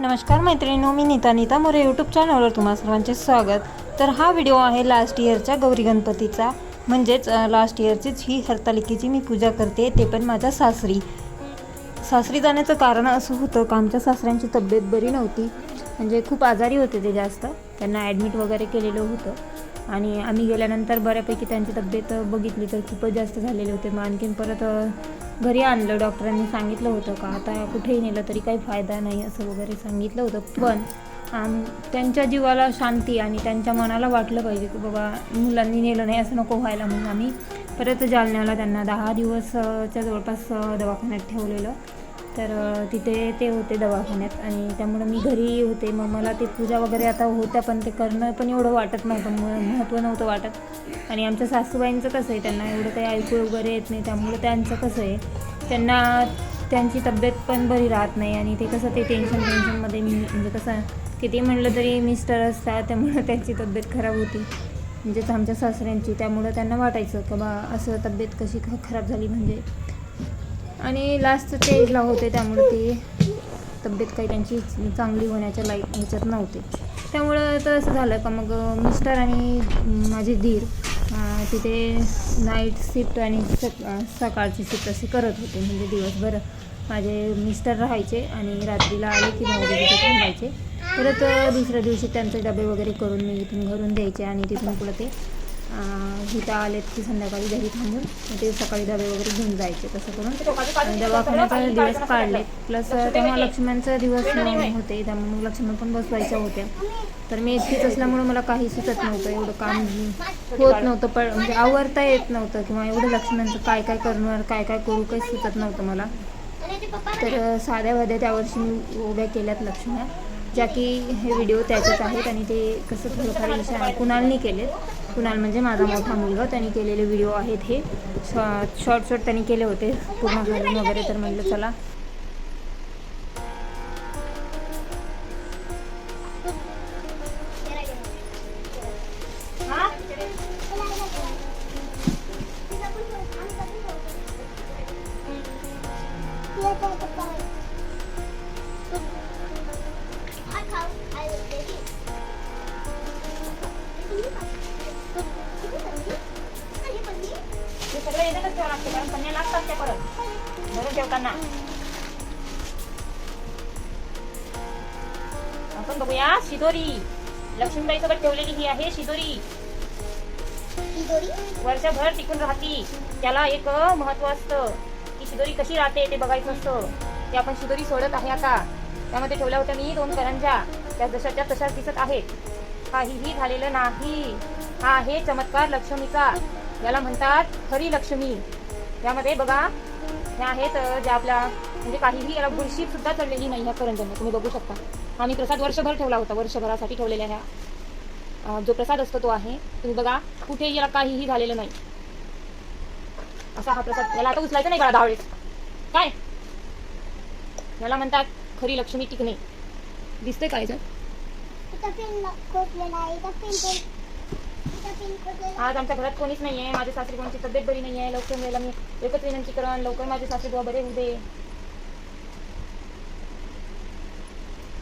नमस्कार मैत्रिणींनो मी नीता नीता मोरे यूट्यूब चॅनलवर तुम्हा सर्वांचे स्वागत. तर हा व्हिडिओ आहे लास्ट इयरच्या गौरी गणपतीचा. म्हणजेच लास्ट इयरचीच ही हरतालिकेची मी पूजा करते ते पण माझ्या सासरी. सासरी जाण्याचं कारण असं होतं का आमच्या सासऱ्यांची तब्येत बरी नव्हती. म्हणजे खूप आजारी होते ते जास्त. त्यांना ॲडमिट वगैरे केलेलं होतं. आणि आम्ही गेल्यानंतर बऱ्यापैकी त्यांची तब्येत बघितली तर खूपच जास्त झालेले होते. मग आणखीन परत घरी आणलं डॉक्टरांनी सांगितलं होतं का आता कुठेही नेलं तरी काही फायदा नाही असं वगैरे सांगितलं होतं. पण आम त्यांच्या जीवाला शांती आणि त्यांच्या मनाला वाटलं पाहिजे की बाबा मुलांनी नेलं नाही असं नको व्हायला म्हणून आम्ही परत जालन्याला त्यांना दहा दिवसच्या जवळपास दवाखान्यात ठेवलेलं. तर तिथे ते होते दवाखान्यात आणि त्यामुळं मी घरी होते. मग मला ते पूजा वगैरे आता होत्या पण ते करणं पण एवढं वाटत नव्हतं. महत्त्व नव्हतं वाटत. आणि आमच्या सासूबाईंचं कसं आहे त्यांना एवढं काही ऐकू वगैरे येत नाही. त्यामुळं त्यांचं कसं आहे त्यांना त्यांची तब्येत पण बरी राहत नाही. आणि ते कसं ते टेन्शन टेन्शनमध्ये मी म्हणजे कसं किती म्हणलं तरी मिस्टर असतात त्यामुळं त्यांची तब्येत खराब होती. म्हणजेच आमच्या सासऱ्यांची. त्यामुळं त्यांना वाटायचं की बा असं तब्येत कशी खराब झाली म्हणजे आणि लास्ट स्टेजला होते त्यामुळे ते तब्येत काही त्यांची चांगली होण्याच्या लाईक ह्याच्यात नव्हते. त्यामुळं तर असं झालं का मग मिस्टर आणि माझे धीर तिथे नाईट शिफ्ट आणि सकाळची शिफ्ट असे करत होते. म्हणजे दिवसभर माझे मिस्टर राहायचे आणि रात्रीला आले की भाऊ तिथे थांबायचे. परत दुसऱ्या दिवशी त्यांचे डबे वगैरे करून मी इथून घरून द्यायचे आणि तिथून पुढं ते अं, आले आलेत की संध्याकाळी घरी थांबून. ते सकाळी डबे वगैरे घेऊन जायचे तसं करून. दवाखान्याचा दिवस काढले प्लस तेव्हा लक्ष्मणचा दिवस होते. त्यामुळे मग लक्ष्मण पण बसवायच्या होत्या. तर मी एकटीच असल्यामुळे मला काही सुचत नव्हतं. एवढं काम होत नव्हतं. पण म्हणजे आवरता येत नव्हतं किंवा एवढं लक्ष्मणचं काय काय करणार काय काय करू काही सुचत नव्हतं मला. तर साध्या वाद्या त्यावर्षी मी उभ्या केल्यात लक्ष्मण. ज्या की हे व्हिडिओ त्याचेच आहेत आणि ते कसं थोडंफार इशा कुणालनी केलेत. कुणाल म्हणजे माझा मोठा मुलगा. त्यांनी केलेले व्हिडिओ आहेत हे. शॉर्ट शॉर्ट शॉर्ट त्यांनी केले होते. पूर्ण घालून वगैरे तर म्हटलं चला. ठेवताना आपण बघूया शिदोरी. लक्ष्मीबाई सोबत ठेवलेली ही आहे शिदोरी. वर्षभर टिकून राहती. त्याला एक महत्त्व असतं की शिदोरी कशी राहते ते बघायचं असतं. ते आपण शिदोरी सोडत आहे आता. त्यामध्ये ठेवल्या होत्या मी दोन करंजा. त्या जशाच्या तशाच दिसत आहेत. काहीही झालेलं नाही. हा आहे चमत्कार लक्ष्मीचा. याला म्हणतात खरी लक्ष्मी. यामध्ये बघा ह्या आहेत ज्या आपल्या म्हणजे काहीही याला बुरशी सुद्धा चढलेली नाही ह्या तुम्ही बघू शकता. आम्ही प्रसाद वर्षभर ठेवला होता वर्षभरासाठी ठेवलेल्या ह्या. जो प्रसाद असतो तो आहे. तुम्ही बघा कुठेही याला काहीही झालेलं नाही. असा हा प्रसाद याला आता उचलायचा नाही बघा दहा वेळेस काय? याला म्हणतात खरी लक्ष्मी टिकणे. दिसते काय जर आज आमच्या घरात कोणीच नाहीये. माझे सासरी कोणाची तब्येत बरी नाहीये. लवकर वेळेला मी एकच विनंती करण लवकर माझे सासरे बुवा बरे होऊ दे.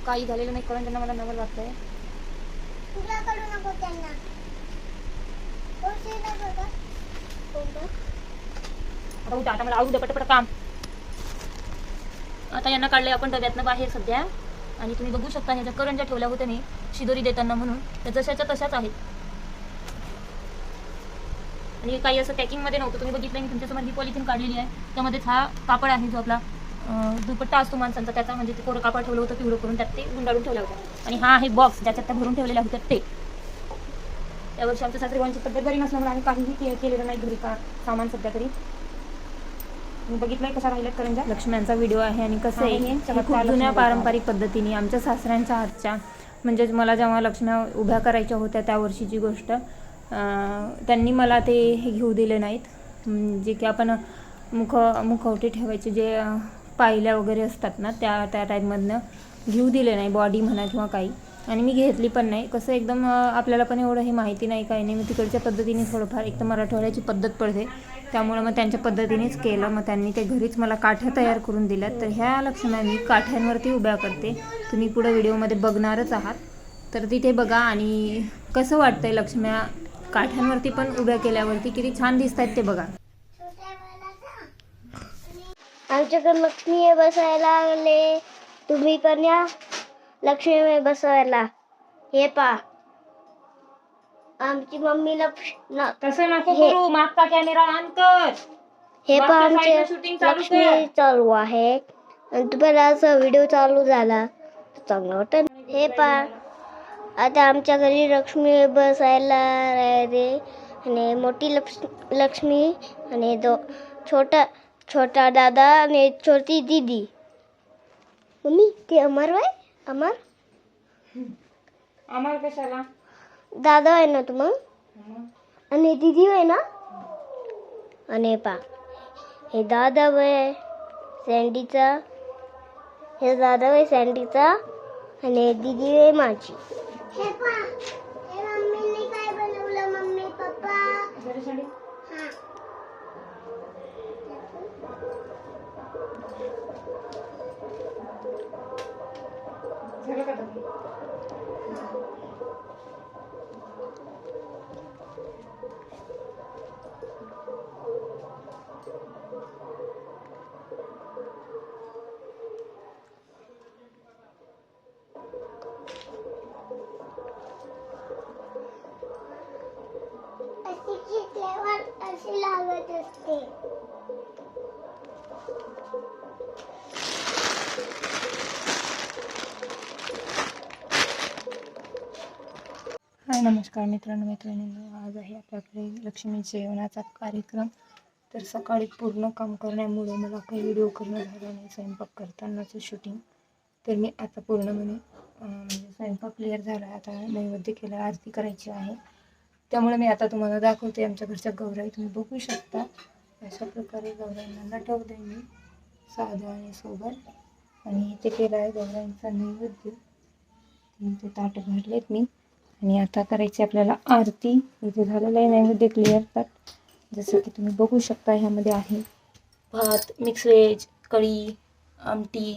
काही झालेलं नाही करण त्यांना मला नवल वाटतंय. आता उद्या आता मला आवडू दे पटपट काम. आता यांना काढले आपण डब्यातनं बाहेर सध्या. आणि तुम्ही बघू शकता ह्याच्या करंजा ठेवल्या होत्या मी. शिदोरी देताना म्हणून. त्या जशाच्या तशाच आहेत. आणि काही असं पॅकिंगमध्ये नव्हतं. तुम्ही बघितलं मी तुमच्यासमोर ही पॉलिथिन काढलेली आहे. त्यामध्येच हा कापड आहे जो आपला दुपट्टा असतो माणसांचा त्याचा म्हणजे ते कोरं कापड ठेवलं होतं पिवळं करून त्यात ते गुंडाळून ठेवलं होतं. आणि हा आहे बॉक्स ज्याच्यात त्या भरून ठेवलेल्या होत्या ते. त्यावर्षी आमच्या सासरीवांची तब्येत बरी नसल्यामुळे आम्ही काहीही केलेलं नाही घरी का सामान सध्या तरी. मी बघितलंय कशा राहिल्यात करंजा? लक्ष्म्यांचा व्हिडिओ आहे आणि कसं आहे हे हे खूप जुन्या. पारंपरिक पद्धतीने आमच्या सासऱ्यांच्या हातच्या म्हणजेच मला जेव्हा लक्ष्म्या उभ्या करायच्या होत्या त्या वर्षीची गोष्ट त्यांनी मला ते हे घेऊ दिले नाहीत. जे की आपण मुख मुखवटे ठेवायचे जे पायल्या वगैरे असतात ना त्या त्या टाईपमधनं घेऊ दिले नाही बॉडी म्हणा किंवा काही. आणि मी घेतली पण नाही. कसं एकदम आपल्याला पण एवढं हे माहिती नाही काही नाही. मी तिकडच्या पद्धतीने थोडंफार एक तर मराठवाड्याची पद्धत पडते. त्यामुळं मग त्यांच्या पद्धतीनेच केलं. मग त्यांनी ते घरीच मला काठ्या तयार करून दिल्यात. तर ह्या लक्षणा मी काठ्यांवरती उभ्या करते. तुम्ही पुढं व्हिडिओमध्ये बघणारच आहात. तर तिथे बघा आणि कसं वाटतंय लक्ष्म्या काठ्यांवरती पण उभ्या केल्यावरती किती छान दिसत आहेत ते बघा. आमच्याकडे लक्ष्मी आहे बसायला लागले. तुम्ही पण या लक्ष्मी आहे बसवायला. हे पा आमची मम्मी लक्ष न- तसं नको हे- करू? मागचा कॅमेरा ऑन कर. हे पा मागच्या आमचे shooting चालू लक्ष्मी. चालू आहे. आणि तुम्हाला असं व्हिडिओ चालू झाला तर चांगलं वाटत. हे पा आता आमच्या घरी लक्ष्मी बसायला रे. आणि मोठी लक्ष लक्ष्मी आणि दो छोटा छोटा दादा आणि छोटी दीदी. मम्मी ते अमर आहे अमर? आम्हाला कशाला? दादा आहे ना तू मग आणि दीदी आहे ना? आणि पा हे दादा आहे सँडीचा हे दादा आहे सँडीचा आणि दीदी आहे माझी. पा मम्मीने काय बनवलं? Mummy papa? झालं का अशी लागत असते. हाय नमस्कार मित्रांनो मैत्रिणींनो. आज आहे आपल्याकडे लक्ष्मी जेवणाचा कार्यक्रम. तर सकाळी पूर्ण काम करण्यामुळे मला काही व्हिडिओ करणं झालं नाही. स्वयंपाक करतानाचं शूटिंग तर मी आता पूर्णपणे म्हणजे स्वयंपाक क्लिअर झाला. आता नैवेद्य केला आरती करायची आहे. त्यामुळे मी आता तुम्हाला दाखवते आमच्या घरच्या गौराई. तुम्ही बघू शकता. अशा प्रकारे गौराईंना नटवते मी. साधं आणि सोबत. आणि इथे केला आहे गौराईंचा नैवेद्य. ते ताट भरलेत मी. आणि आता करायची आपल्याला आरती. इथे झालेलं आहे नैवेद्य क्लिअर ताट जसं की तुम्ही बघू शकता ह्यामध्ये आहे भात मिक्स व्हेज कढी आमटी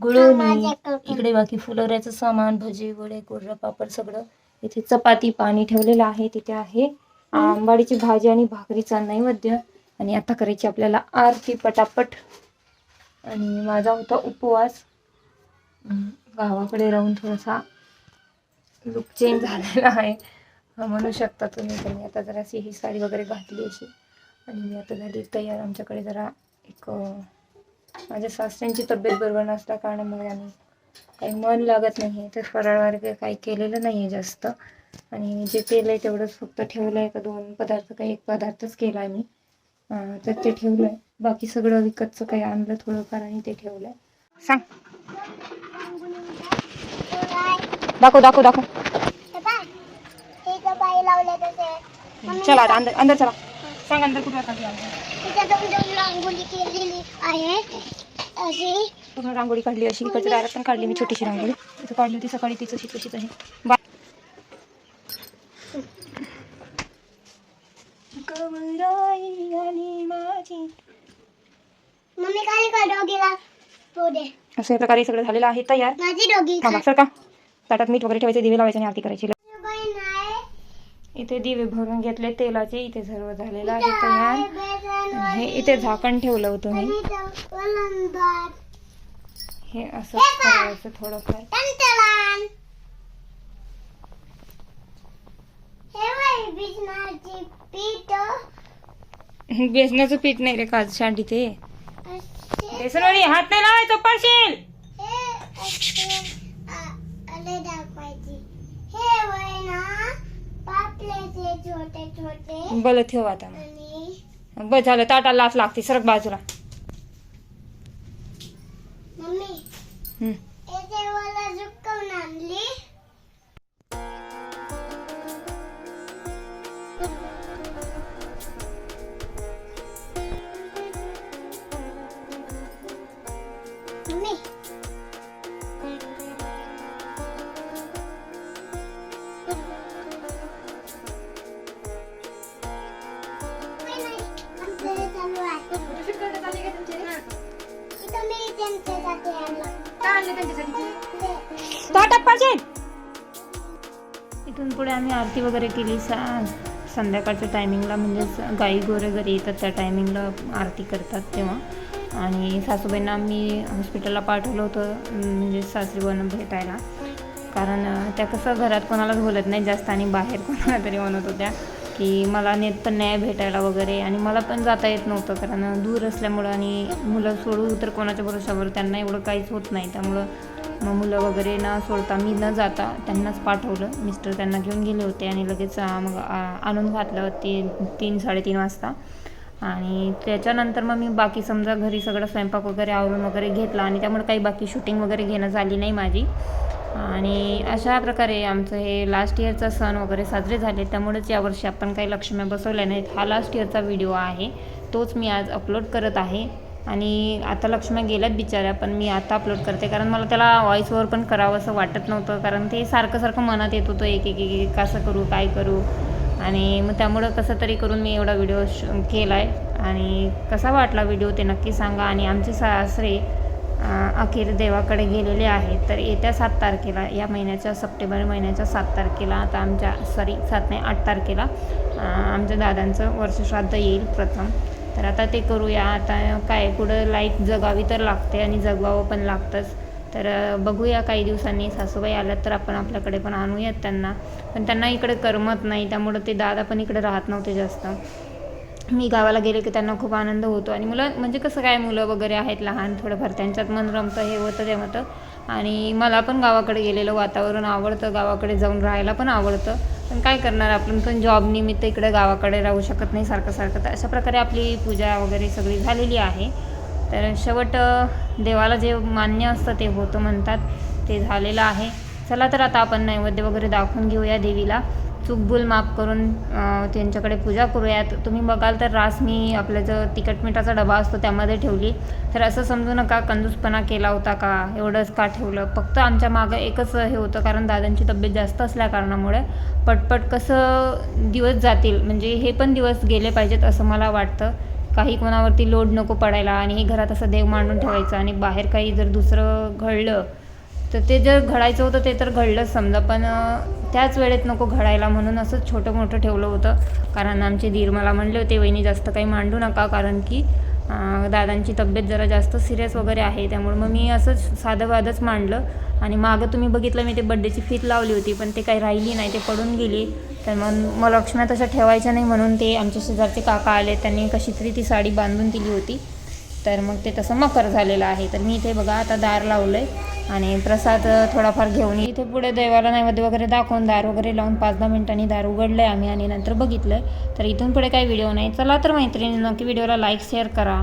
गुळवणी. इकडे बाकी फुलोऱ्याचं सामान भजी वडे कोरडं पापड सगळं इथे चपाती पाणी ठेवलेलं आहे तिथे आहे. आंबाडीची भाजी आणि भाकरीचा नैवेद्य. आणि आता करायची आपल्याला आरती पटापट. आणि माझा होता उपवास. गावाकडे राहून थोडासा लुक चेंज झालेला आहे. म्हणू शकता तुम्ही तर मी आता जराशी ही साडी वगैरे घातली अशी. आणि मी आता झाली तयार. आमच्याकडे जरा एक माझ्या सासऱ्यांची तब्येत बरोबर नसल्या कारणामुळे आम्ही काही मन लागत नाही आहे तर फराळ वगैरे काही केलेलं नाही आहे जास्त. आणि जे केलं आहे तेवढंच फक्त ठेवलं आहे का दोन पदार्थ काही एक पदार्थच केला आहे मी तर ते ठेवलं आहे बाकी सगळं विकतचं काही आणलं थोडंफार आणि ते ठेवलं आहे सांग. दाखव दाखव दाखव. चला अंदर अंदर चला. सांग अंदर कुठं केलेली आहे. अशी पूर्ण रांगोळी काढली अशी इकडच्या दारात पण काढली मी छोटीशी रांगोळी. इथं काढली होती सकाळी तिचं तशीच आहे. बा मम्मी खाली का डोगीला. अशा प्रकारे सगळं झालेलं आहे तयार. माझी डोगी थांबा सर का? ताटात मीठ वगैरे ठेवायचे दिवे लावायचे आणि आरती करायची. इथे दिवे भरून घेतले तेलाचे इथे सर्व झालेलं आहे तयार. हे इथे झाकण ठेवलं होतं मी. हे असं करायचं थोडंफार. हे बेसनाचं पीठ नाही रे काज शांडी ते असे बेसनवडी हात नाही लावायचं पडशील बल ठेव आता. बस झालं ताटाला लाच लागते सरक बाजूला मम्मी हम्म. याचे मला झुकवून आणली इथून पुढे आम्ही आरती वगैरे केली सा संध्याकाळच्या टायमिंगला म्हणजेच गाई गोरे घरी येतात त्या टायमिंगला आरती करतात तेव्हा. आणि सासूबाईंना आम्ही हॉस्पिटलला पाठवलं होतं म्हणजे सासूबाईंना भेटायला. कारण त्या कसं घरात कोणालाच बोलत नाही जास्त आणि बाहेर कोणाला तरी म्हणत होत्या. की मला नेत पण नाही भेटायला वगैरे आणि मला पण जाता येत नव्हतं कारण दूर असल्यामुळं आणि मुलं सोडू तर कोणाच्या भरोशावर त्यांना एवढं काहीच होत नाही. त्यामुळं मग मुलं वगैरे न सोडता मी न जाता त्यांनाच पाठवलं. मिस्टर त्यांना घेऊन गेले होते आणि लगेच मग आणून घातलं ती तीन साडेतीन वाजता. आणि त्याच्यानंतर मग मी बाकी समजा घरी सगळं स्वयंपाक वगैरे आवरून वगैरे घेतला आणि त्यामुळे काही बाकी शूटिंग वगैरे घेणं झाली नाही माझी. आणि अशा प्रकारे आमचं हे लास्ट इयरचा सण वगैरे साजरे झाले. त्यामुळेच यावर्षी आपण काही लक्ष्म्या बसवल्या नाहीत. हा लास्ट इयरचा व्हिडिओ आहे. तोच मी आज अपलोड करत आहे. आणि आता लक्ष्म्या गेल्यात बिचाऱ्या पण मी आता अपलोड करते. कारण मला त्याला व्हॉईस पण करावं असं वाटत नव्हतं. कारण ते सारखं सारखं मनात येत होतं एक एक एक कसं करू काय करू? आणि मग त्यामुळं कसं तरी करून मी एवढा व्हिडिओ श केला आहे आणि कसा वाटला व्हिडिओ ते नक्की सांगा. आणि आमचे सासरे अखेर देवाकडे गेलेले आहे. तर येत्या सात तारखेला या महिन्याच्या सप्टेंबर महिन्याच्या सात तारखेला आता आमच्या सॉरी सात नाही आठ तारखेला आमच्या दादांचं वर्षश्राद्ध येईल प्रथम. तर आता ते करूया. आता काय पुढं लाईफ जगावी तर लागते आणि जगवावं पण लागतंच. तर बघूया काही दिवसांनी सासूबाई आल्या तर आपण आपल्याकडे पण आणूयात त्यांना. पण त्यांना इकडे करमत नाही. त्यामुळं ते दादा पण इकडे राहत नव्हते जास्त. मी गावाला गेले की त्यांना खूप आनंद होतो. आणि मुलं म्हणजे कसं काय मुलं वगैरे आहेत लहान थोडंफार त्यांच्यात मन रमतं हे होतं ते होतं. आणि मला पण गावाकडे गेलेलं वातावरण आवडतं गावाकडे जाऊन राहायला पण आवडतं. पण काय करणार आपण? पण जॉब निमित्त इकडे गावाकडे राहू शकत नाही सारखं सारखं. तर अशा प्रकारे आपली पूजा वगैरे सगळी झालेली आहे. तर शेवट देवाला जे मान्य असतं ते होतं म्हणतात. ते झालेलं आहे. चला तर आता आपण नैवेद्य वगैरे दाखवून घेऊया देवीला. चूकभूल माफ करून त्यांच्याकडे पूजा करूयात. तुम्ही बघाल तर रास मी आपला जो तिखट मिठाचा डबा असतो त्यामध्ये ठेवली. तर असं समजू नका कंजूसपणा केला होता का? एवढंच का ठेवलं? फक्त आमच्या मागं एकच हे होतं कारण दादांची तब्येत जास्त असल्या कारणामुळे. पटपट कसं दिवस जातील? म्हणजे हे पण दिवस गेले पाहिजेत असं मला वाटतं. काही कोणावरती लोड नको पडायला आणि हे घरात असं देव मांडून ठेवायचं आणि बाहेर काही जर दुसरं घडलं तर ते जर घडायचं होतं ते तर घडलंच समजा. पण त्याच वेळेत नको घडायला म्हणून असंच छोटं मोठं ठेवलं होतं. कारण आमचे धीर मला म्हणले होते वहिनी जास्त काही मांडू नका. कारण की दादांची तब्येत जरा जास्त सिरियस वगैरे आहे. त्यामुळे मग मी असंच साधं वादच मांडलं. आणि मागं तुम्ही बघितलं मी ते बड्डेची फीत लावली होती पण ते काही राहिली नाही ते पडून गेली. तर मग मग लक्ष्म्या तशा ठेवायच्या नाही म्हणून ते आमच्या शेजारचे काका आले. त्यांनी कशी तरी ती साडी बांधून दिली होती. तर मग ते तसं मकर झालेलं आहे. तर मी इथे बघा आता दार लावलं आहे आणि प्रसाद थोडाफार घेऊन इथे पुढे देवाला नैवेद्य वगैरे दाखवून दार वगैरे लावून पाच दहा मिनिटांनी दार उघडलं आहे आम्ही आणि नंतर बघितलं. तर इथून पुढे काही व्हिडिओ नाही. चला तर मैत्रिणी नक्की व्हिडिओला लाईक शेअर करा.